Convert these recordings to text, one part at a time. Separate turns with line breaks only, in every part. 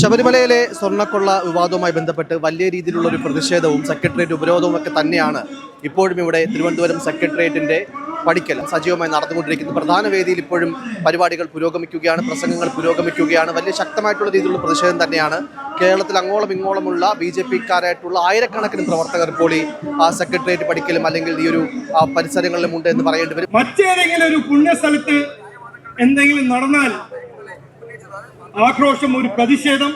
ശബരിമലയിലെ സ്വർണക്കൊള്ള വിവാദവുമായി ബന്ധപ്പെട്ട് വലിയ രീതിയിലുള്ള ഒരു പ്രതിഷേധവും സെക്രട്ടേറിയറ്റ് ഉപരോധവും ഒക്കെ തന്നെയാണ് ഇപ്പോഴും ഇവിടെ തിരുവനന്തപുരം സെക്രട്ടേറിയറ്റിന്റെ പഠിക്കൽ സജീവമായി നടന്നുകൊണ്ടിരിക്കുന്നത്. പ്രധാന വേദിയിൽ ഇപ്പോഴും പരിപാടികൾ പുരോഗമിക്കുകയാണ് പ്രസംഗങ്ങൾ പുരോഗമിക്കുകയാണ്. വലിയ ശക്തമായിട്ടുള്ള രീതിയിലുള്ള പ്രതിഷേധം തന്നെയാണ്. കേരളത്തിൽ അങ്ങോളം ഇങ്ങോളമുള്ള ബി ജെ പിക്കാരായിട്ടുള്ള ആയിരക്കണക്കിന് പ്രവർത്തകർ ഇപ്പോൾ ഈ സെക്രട്ടേറിയറ്റ് പഠിക്കലും അല്ലെങ്കിൽ ഈ ഒരു പരിസരങ്ങളിലും ഉണ്ട് എന്ന് പറയേണ്ടി വരും.
മറ്റേതെങ്കിലും ഒരു പുണ്യസ്ഥലത്ത് എന്തെങ്കിലും നടന്നാൽ ആക്രോശം ഒരു പ്രതിഷേധം.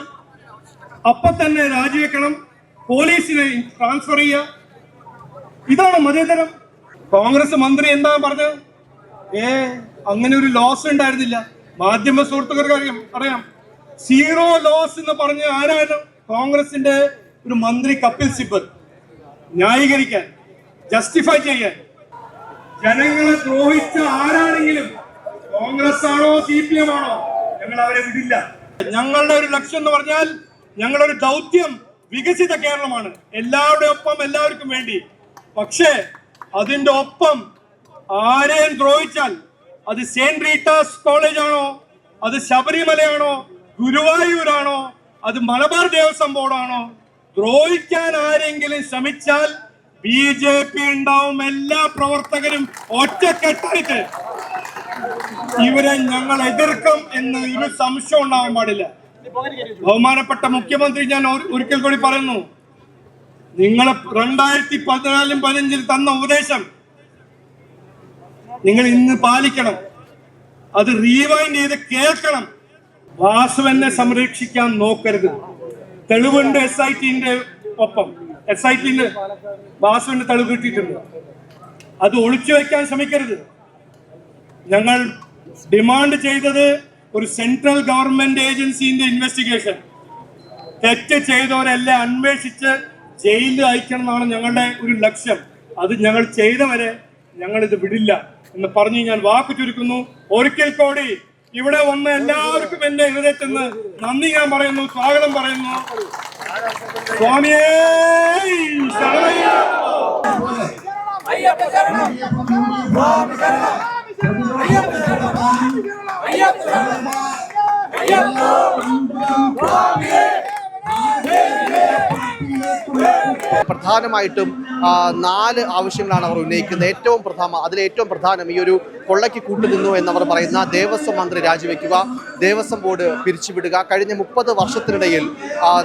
അപ്പൊ തന്നെ രാജിവെക്കണം. പോലീസിനെ ട്രാൻസ്ഫർ ചെയ്യുക. ഇതാണ് മതേതരം. കോൺഗ്രസ് മന്ത്രി എന്താ പറഞ്ഞത്? ഏ അങ്ങനെ ഒരു ലോസ് ഉണ്ടായിരുന്നില്ല. മാധ്യമ സുഹൃത്തുക്കൾക്ക് അറിയാം അറിയാം. സീറോ ലോസ് എന്ന് പറഞ്ഞ് ആരായാലും കോൺഗ്രസിന്റെ ഒരു മന്ത്രി കപിൽ സിബൽ? ന്യായീകരിക്കാൻ ജസ്റ്റിഫൈ ചെയ്യാൻ. ജനങ്ങളെ ദ്രോഹിച്ച ആരാണെങ്കിലും കോൺഗ്രസ് ആണോ സി പി എം ആണോ? ഞങ്ങൾ അവരെ വിടില്ല. ഞങ്ങളുടെ ഒരു ലക്ഷ്യം എന്ന് പറഞ്ഞാൽ ഞങ്ങളുടെ ഒരു ദൗത്യം വികസിത കേരളമാണ്. എല്ലാവരുടെ ഒപ്പം എല്ലാവർക്കും വേണ്ടി. പക്ഷേ അതിന്റെ ഒപ്പം ആരെയും ദ്രോഹിച്ചാൽ അത് സെന്റ് റീറ്റാസ് കോളേജാണോ? അത് ശബരിമലയാണോ? ഗുരുവായൂരാണോ? അത് മലബാർ ദേവസ്വം ബോർഡാണോ? ദ്രോഹിക്കാൻ ആരെങ്കിലും ശ്രമിച്ചാൽ ബി ജെ പി ഉണ്ടാവും എല്ലാ പ്രവർത്തകരും ഒറ്റക്കെട്ടായിട്ട്. ഇവരെ ഞങ്ങൾ എതിർക്കും എന്ന് ഒരു സംശയം ഉണ്ടാവാൻ പാടില്ല. ബഹുമാനപ്പെട്ട മുഖ്യമന്ത്രി ഞാൻ ഒരു- ഒരിക്കൽ കൂടി പറയുന്നു നിങ്ങൾ രണ്ടായിരത്തി പതിനാലും പതിനഞ്ചിൽ തന്ന ഉപദേശം നിങ്ങൾ ഇന്ന് പാലിക്കണം. അത് റീവൈൻഡ് ചെയ്ത് കേൾക്കണം. വാസുവിനെ സംരക്ഷിക്കാൻ നോക്കരുത്. തെളിവുണ്ട് എസ് ഐ ടിന്റെ ഒപ്പം. എസ് ഐ വാസുവിന്റെ തെളിവ് കിട്ടിയിട്ടുണ്ട്. അത് ഒളിച്ചു വെക്കാൻ ശ്രമിക്കരുത്. ഞങ്ങൾ ഡിമാൻഡ് ചെയ്തത് ഒരു സെൻട്രൽ ഗവൺമെന്റ് ഏജൻസിന്റെ ഇൻവെസ്റ്റിഗേഷൻ തെറ്റ് ചെയ്തവരെല്ലാം അന്വേഷിച്ച് ജയിലിൽ അയക്കണം എന്നാണ് ഞങ്ങളുടെ ഒരു ലക്ഷ്യം. അത് ഞങ്ങൾ ചെയ്തവരെ ഞങ്ങളിത് വിടില്ല എന്ന് പറഞ്ഞ് ഞാൻ വാക്ക് ചുരുക്കുന്നു. ഒരിക്കൽ കൂടി ഇവിടെ വന്ന എല്ലാവർക്കും എന്റെ ഹൃദയത്തിൽ നിന്ന് നന്ദി ഞാൻ പറയുന്നു സ്വാഗതം പറയുന്നു. സ്വാമിയേ ശരണയ്യ
പ്രധാനമായിട്ടും നാല് ആവശ്യങ്ങളാണ് അവർ ഉന്നയിക്കുന്നത്. ഏറ്റവും പ്രധാന അതിലേറ്റവും പ്രധാനം ഈ ഒരു കൊള്ളയ്ക്ക് കൂട്ടുനിന്നു എന്നവർ പറയുന്ന ദേവസ്വം മന്ത്രി രാജിവെക്കുക ദേവസ്വം ബോർഡ് പിരിച്ചുവിടുക. കഴിഞ്ഞ മുപ്പത് വർഷത്തിനിടയിൽ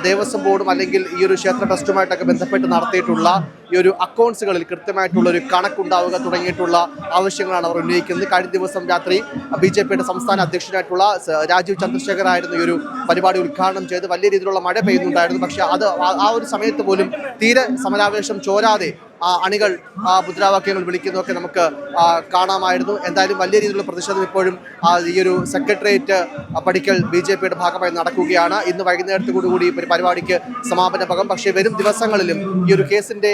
ദേവസ്വം ബോർഡും അല്ലെങ്കിൽ ഈ ഒരു ക്ഷേത്ര ട്രസ്റ്റുമായിട്ടൊക്കെ ബന്ധപ്പെട്ട് നടത്തിയിട്ടുള്ള ഈ ഒരു അക്കൗണ്ട്സുകളിൽ കൃത്യമായിട്ടുള്ള ഒരു കണക്കുണ്ടാവുക തുടങ്ങിയിട്ടുള്ള ആവശ്യങ്ങളാണ് അവർ ഉന്നയിക്കുന്നത്. കഴിഞ്ഞ ദിവസം രാത്രി ബി ജെ പിയുടെ സംസ്ഥാന അധ്യക്ഷനായിട്ടുള്ള രാജീവ് ചന്ദ്രശേഖർ ആയിരുന്നു ഈ ഒരു പരിപാടി ഉദ്ഘാടനം ചെയ്ത് വലിയ രീതിയിലുള്ള മഴ പെയ്യുന്നുണ്ടായിരുന്നു. പക്ഷേ അത് ആ- ഒരു സമയത്ത് പോലും തീരെ സമരാവേശം ചോരാതെ അണികൾ മുദ്രാവാക്യങ്ങൾ വിളിക്കുന്നതൊക്കെ നമുക്ക് കാണാമായിരുന്നു. എന്തായാലും വലിയ രീതിയിലുള്ള പ്രതിഷേധം ഇപ്പോഴും ഈ ഒരു സെക്രട്ടേറിയറ്റ് പഠിക്കൽ ബി ജെ പിയുടെ ഭാഗമായി നടക്കുകയാണ്. ഇന്ന് വൈകുന്നേരത്തോടുകൂടി ഒരു പരിപാടിക്ക് സമാപന പകം പക്ഷേ വരും ദിവസങ്ങളിലും ഈ ഒരു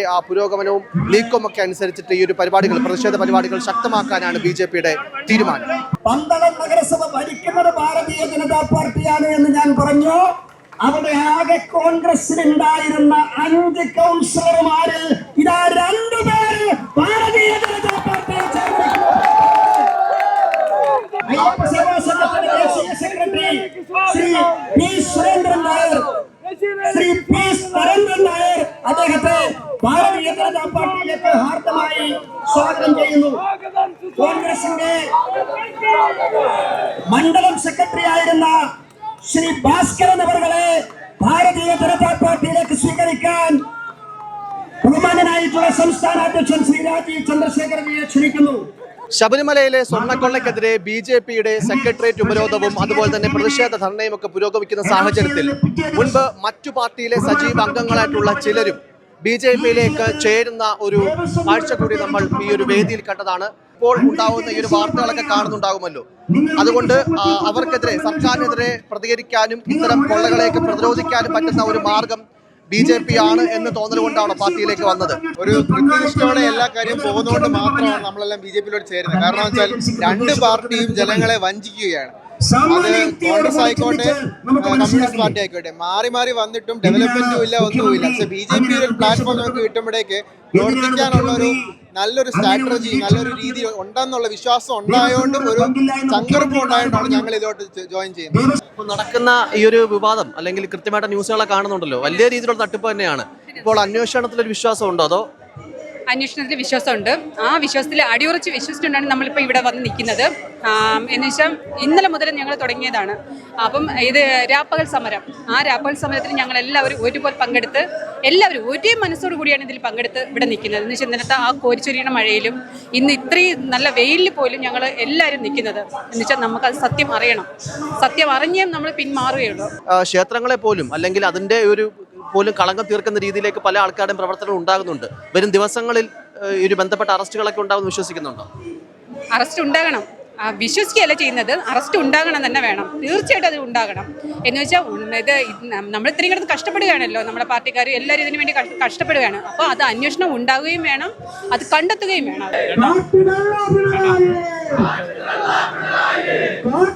ആ, പുരോഗമനവും ലീക്കും ഒക്കെ അനുസരിച്ചിട്ട് ഈ ഒരു പരിപാടികൾ പ്രതിഷേധ പരിപാടികൾ ശക്തമാക്കാനാണ് ബി ജെ പിയുടെ തീരുമാനം.
പന്തളം നഗരസഭ ഭരിക്കുന്നത് ഭാരതീയ ജനതാ പാർട്ടിയാണ് എന്ന് ഞാൻ പറഞ്ഞു. അവിടെ ആകെ കോൺഗ്രസിനുണ്ടായിരുന്ന അഞ്ച് കൗൺസിലർമാരിൽ ഇതാ രണ്ടുപേര് ഭാരതീയ ജനതാ പാർട്ടി സെക്രട്ടറി ശ്രീ നായർ. ശ്രീ നായർ സ്വാഗതം ചെയ്യുന്നു. മണ്ഡലം സെക്രട്ടറി ആയിരുന്ന ശ്രീ ഭാസ്കരൻ അവർ ബഹുമാനനായിട്ടുള്ള സംസ്ഥാന അധ്യക്ഷൻ ശ്രീ ചന്ദ്രശേഖരനെ ക്ഷണിക്കുന്നു.
ശബരിമലയിലെ സ്വർണക്കൊള്ളക്കെതിരെ ബി ജെ പിയുടെ സെക്രട്ടേറിയറ്റ് ഉപരോധവും അതുപോലെ തന്നെ പ്രതിഷേധ ധർണയും ഒക്കെ പുരോഗമിക്കുന്ന സാഹചര്യത്തിൽ മുൻപ് മറ്റു പാർട്ടിയിലെ സജീവ അംഗങ്ങളായിട്ടുള്ള ചിലരും ബി ജെ പിയിലേക്ക് ചേരുന്ന ഒരു കാഴ്ച കൂടി നമ്മൾ ഈ ഒരു വേദിയിൽ കണ്ടതാണ്. ഇപ്പോൾ ഉണ്ടാവുന്ന ഈ ഒരു വാർത്തകളൊക്കെ കാണുന്നുണ്ടാകുമല്ലോ. അതുകൊണ്ട് അവർക്കെതിരെ സർക്കാരിനെതിരെ പ്രതികരിക്കാനും ഇത്തരം കൊള്ളകളെയൊക്കെ പ്രതിരോധിക്കാനും പറ്റുന്ന ഒരു മാർഗം ബി ജെ പി ആണ് എന്ന് തോന്നൽ കൊണ്ടാണ് പാർട്ടിയിലേക്ക് വന്നത്?
ഒരു കൃത്യനിഷ്ഠയോടെ എല്ലാ കാര്യവും പോകുന്നതുകൊണ്ട് മാത്രമാണ് നമ്മളെല്ലാം ബി ജെ പിയിലോട്ട് ചേരുന്നത്. കാരണം വെച്ചാൽ രണ്ട് പാർട്ടിയും ജനങ്ങളെ വഞ്ചിക്കുകയാണ്. കോൺഗ്രസ് ആയിക്കോട്ടെ കമ്മ്യൂണിസ്റ്റ് പാർട്ടി ആയിക്കോട്ടെ. മാറി മാറി വന്നിട്ടും ഡെവലപ്മെന്റും ഇല്ല ഒന്നുമില്ല. പക്ഷെ ബി ജെ പി ഒരു പ്ലാറ്റ്ഫോം നമുക്ക് കിട്ടുമ്പോഴേക്ക് പ്രവർത്തിക്കാനുള്ള ഒരു നല്ലൊരു സ്ട്രാറ്റജി നല്ലൊരു രീതി ഉണ്ടെന്നുള്ള വിശ്വാസം ഉണ്ടായതുകൊണ്ടും ഒരു സങ്കല്പം ഉണ്ടായതുകൊണ്ടാണ് ഞങ്ങൾ ഇതിലോട്ട് ജോയിൻ ചെയ്യുന്നത്
ഇപ്പോൾ നടക്കുന്ന ഈ ഒരു വിവാദം അല്ലെങ്കിൽ കൃത്യമായിട്ട് ന്യൂസുകളെ കാണുന്നുണ്ടല്ലോ. വലിയ രീതിയിലുള്ള തട്ടിപ്പ് തന്നെയാണ്. ഇപ്പോൾ അന്വേഷണത്തിലൊരു വിശ്വാസം ഉണ്ടോ അതോ
അന്വേഷണത്തിൽ വിശ്വാസമുണ്ട്. ആ വിശ്വാസത്തിൽ അടിയുറച്ച് വിശ്വസിച്ചുകൊണ്ടാണ് നമ്മളിപ്പോൾ ഇവിടെ വന്ന് നിൽക്കുന്നത്. എന്ന് വെച്ചാൽ ഇന്നലെ മുതൽ ഞങ്ങൾ തുടങ്ങിയതാണ്. അപ്പം ഇത് രാപ്പകൽ സമരം. ആ രാപ്പകൽ സമരത്തിൽ ഞങ്ങൾ എല്ലാവരും ഒരുപോലെ പങ്കെടുത്ത് എല്ലാവരും ഒരേ മനസ്സോടു കൂടിയാണ് ഇതിൽ പങ്കെടുത്ത് ഇവിടെ നിൽക്കുന്നത്. എന്ന് വെച്ചാൽ ഇന്നലത്തെ ആ കോരിച്ചൊരിയുടെ മഴയിലും ഇന്ന് ഇത്രയും നല്ല വെയിലിൽ പോലും ഞങ്ങൾ എല്ലാവരും നിൽക്കുന്നത്. എന്ന് വെച്ചാൽ നമുക്കത് സത്യം അറിയണം. സത്യം അറിഞ്ഞേ നമ്മൾ പിന്മാറുകയുള്ളൂ.
ക്ഷേത്രങ്ങളെ പോലും അല്ലെങ്കിൽ അതിന്റെ ഒരു പോലും കളങ്കം തീർക്കുന്ന രീതിയിലേക്ക് പല ആൾക്കാരുടെയും പ്രവർത്തനങ്ങൾ ഉണ്ടാകുന്നുണ്ട്. വരും ദിവസങ്ങളിൽ ഒരു ബന്ധപ്പെട്ട അറസ്റ്റുകളൊക്കെ ഉണ്ടാകുമെന്ന് വിശ്വസിക്കുന്നുണ്ടോ?
അറസ്റ്റ് ഉണ്ടാകണം. ആ, വിശ്വസിക്കുകയല്ല ചെയ്യുന്നത്. അറസ്റ്റ് ഉണ്ടാകണം തന്നെ വേണം. തീർച്ചയായിട്ടും അത് ഉണ്ടാകണം. എന്ന് വെച്ചാൽ ഇത് നമ്മൾ ഇത്രയും കിടന്ന് കഷ്ടപ്പെടുകയാണല്ലോ. നമ്മുടെ പാർട്ടിക്കാർ എല്ലാവരും ഇതിനു വേണ്ടി കഷ്ട- കഷ്ടപ്പെടുകയാണ്. അപ്പോൾ അത് അന്വേഷണം ഉണ്ടാവുകയും വേണം. അത് കണ്ടെത്തുകയും വേണം.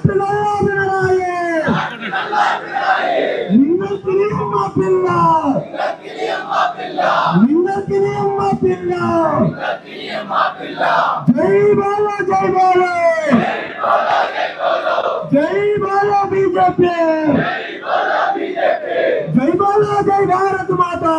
പിണറായി കാട്ടിലല്ല പിണറായി നിങ്ങൾക്കിനിയും മാപ്പില്ല നിങ്ങൾക്കിനിയും മാപ്പില്ല ജയ് ബാല ജയ് ബാല ജയ് ബാല ബി ജെ പി ജയ് ബാല ജയ് ഭാരത് മാതാ